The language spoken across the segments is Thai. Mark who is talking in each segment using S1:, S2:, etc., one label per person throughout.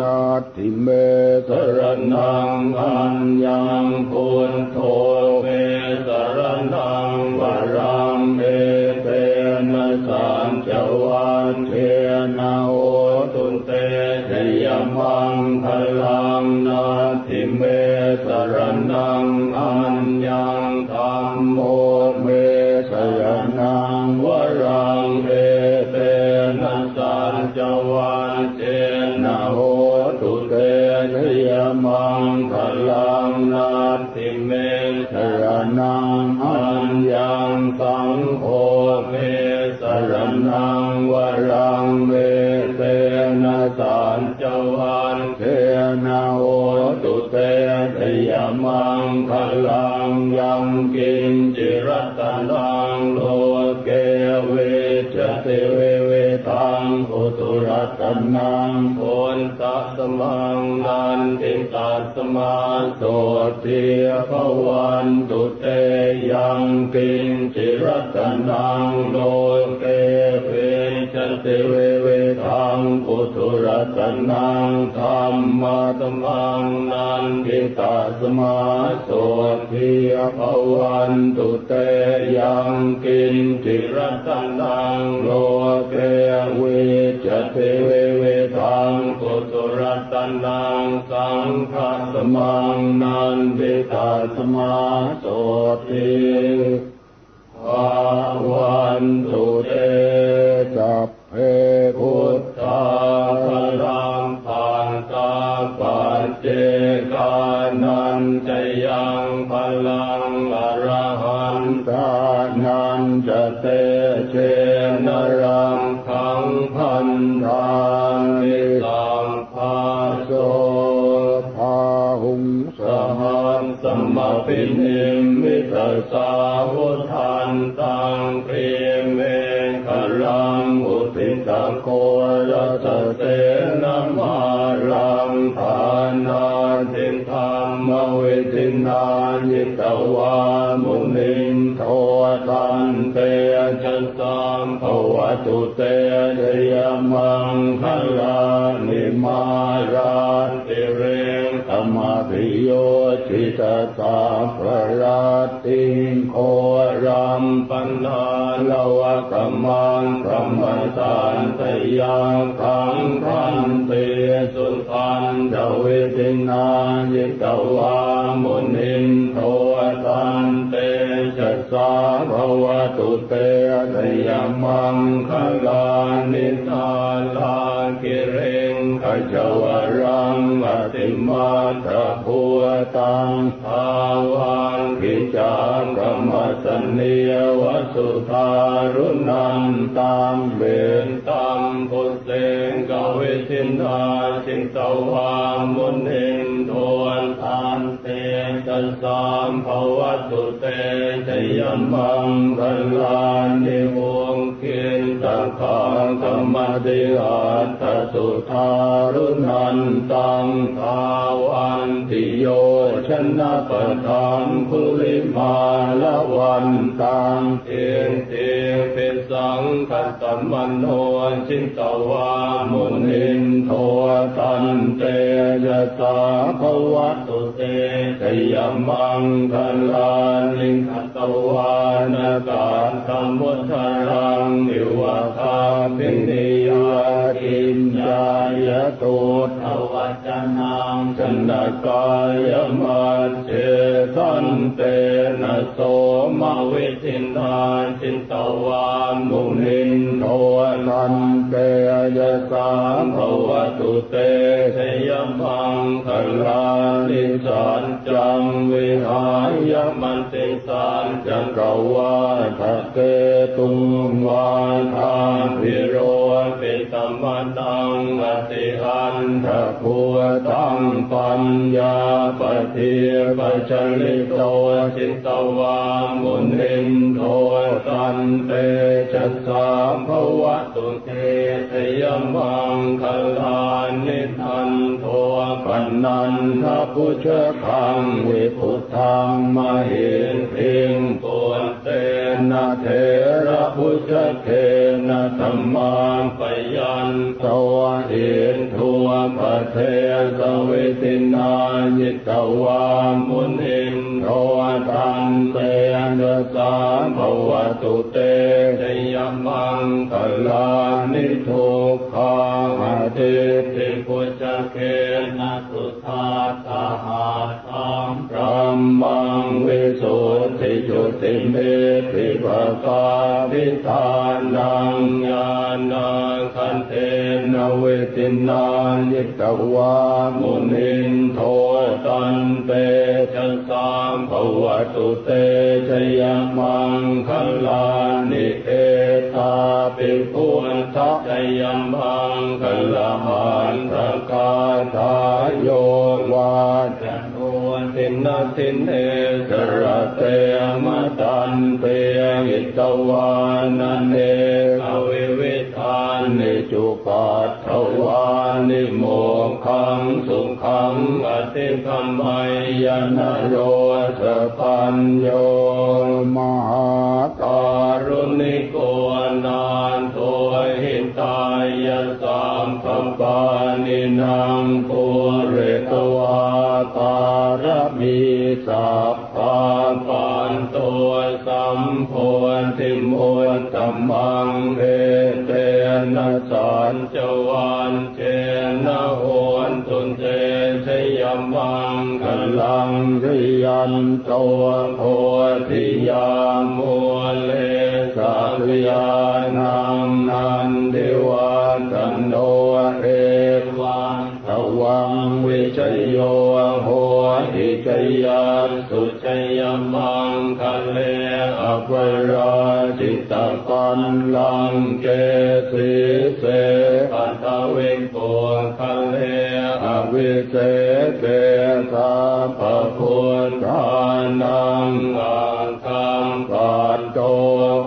S1: นาทิเมสรนังอัญญังพุทโธเมสรนังวรังเมเตนะสันจวันเทนะโอตุเตชยมังพลังนาทิเมสรนังอัญญังธรรมโม นาทิเมสรนังอัญญังสังโฆเมสรนังวรังเมเตนะสันจวันเทนะโอตุเตชยมังพลังยังกินจิรัตนังโลเกเวจเตเวเวตั งอุตุรัตนังโพนตัสมังนันติตัสมาโสติภวันตุเตยังกินจิรัตนังโลเกเวจเตเวเวตังอุตุรัตนังธรรมะตมังนันติตัสมาโสติภวันตุเตยังกินจิรัตนังโลเกเวจเตเวเวทังกุตุรัตนังสังฆสมังนันติตาสมาโสติ หังสมปินิมิตสาวุทันตังเปรียเมฆลังอุติตะโกรัสเสนามารังทานาติธรรมเวทินายิตวามุนินโทตันเตจัสสามภวตุเตชยมังคลานิมาราติเรงธรรมปิ สิตตาปรราติงโครัมปัญหาลวะกมังพระมตานตยังขังพันเตสุขันเดวิตินายิตวามุนินโทตันเตจัสสาภวตุเตตยมังคลานิสาลากิเรงขจวรังอติมาตะพัว ตังภาวันกิจากรรมสเนียวสุธารุนันตังเบนตังพุเสงกวิสินทาสิงตวามุนินโทนทานเตจัสสามภวตุเตชยมังคลานิว ตะขังธรรมติอัตตสุธารุนันตังภาวันติโยชนะปะทังคุลิมาละวันตังเทียนเทียนเป็นสังคัตมันโนชินตวามุนินโทตันเตยะสาภวตุเตชยมังคลานิคัตวานกาธรรมุทรังอิวะปินิยาทิน ญายตุทวัจนังชนกายมัจเจสันเตนะโสมาวิทินทานจินตวามุนินโทนันเตยะสามภวตุเตชยมังคลานิสันจังวิหายมันติสันจังกวาทะเกตุงวาทาพิโรปิตมตัง อติอันทะพัวตังปัญญาปเทียปชลิโตจิตตวามุนินโทตันเตจัสสามภวตุเตชยมังคลานิทันโทปันนันทพุชคังวิพุทธังมหิ ระพุชเทนะธรรมังปยันตวะเห็นทัวปะเทสเวตินายิตวามุนินโทตันเตนะสามภวตุเตชยมังคลานิทุกขาทิติปุจเกนะสุทาตาหาตังพระมังวิสุทธิ จุติเมติภะกาวิธานังญาณังคันเทนเวตินายิตวามุนินโทตันเตชะสามภวตุเตชยมังคลานิเอตาปิปุณทะชยมังคลามันตกาทายโยวาจั นโนตินาตินเอสระเตมตันเตหิตวานันเนกวิวิธานนิจุปัตถวานิโมขังสุขังอติคัมไมยนโรสปัญโยมหาการุณิโกนา มีสัพพาปันตัวสัมโพธิมุตตมังเอเตนะสันจวันเจนะโหนตุนเตชยมังกลังริยันตัวโพธิยามุเลสักยา ยันสุจยมังคะเลอภราจิตกันลังเกสิเสปัตเวงโกคะเลอวิเศษเกสาปะพุทธานังอังคังปัตโต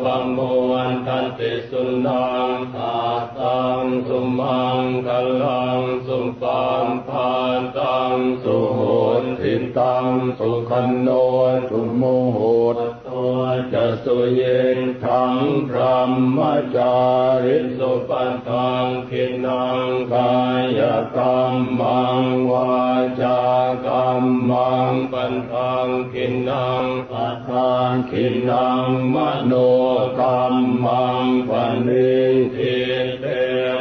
S1: ปะมวนทันติสุนังตาตังสุมังคลังสุปัมพาตังสุโห ติตังสุขันโนสุโมโหตตัวจะสุเยนทังพรหมจาริสุปัน กรรมังวาจากรรมังปันทังคินนังปัทางคินนังมโนกรรมังปันิทิเต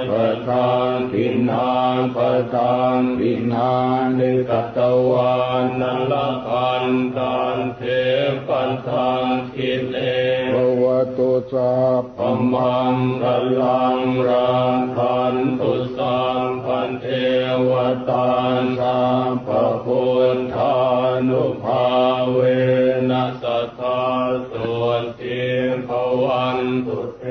S1: ปะทางคินนังปะทางคินานิกัตวานันละคันตันเทปันทางคิเลภวตุสัพพมังกลังรังคันตุสัมพัน เทวตาสัมปพุทธานุภาเวนัสทธาส่วนทีภวันตุเท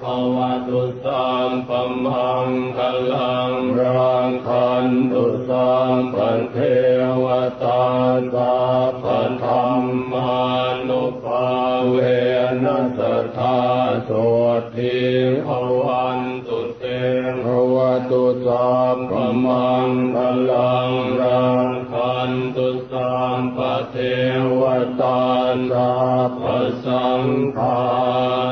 S1: ภวตุสัมปมังกลังรังคันตุสัมพันเทวตาสัพพธรรมานุภาเวนัสทธาโสทิภวัน ตุสัมปมังคลังรังคันตุสัมปเทวตาสัพพสังฆา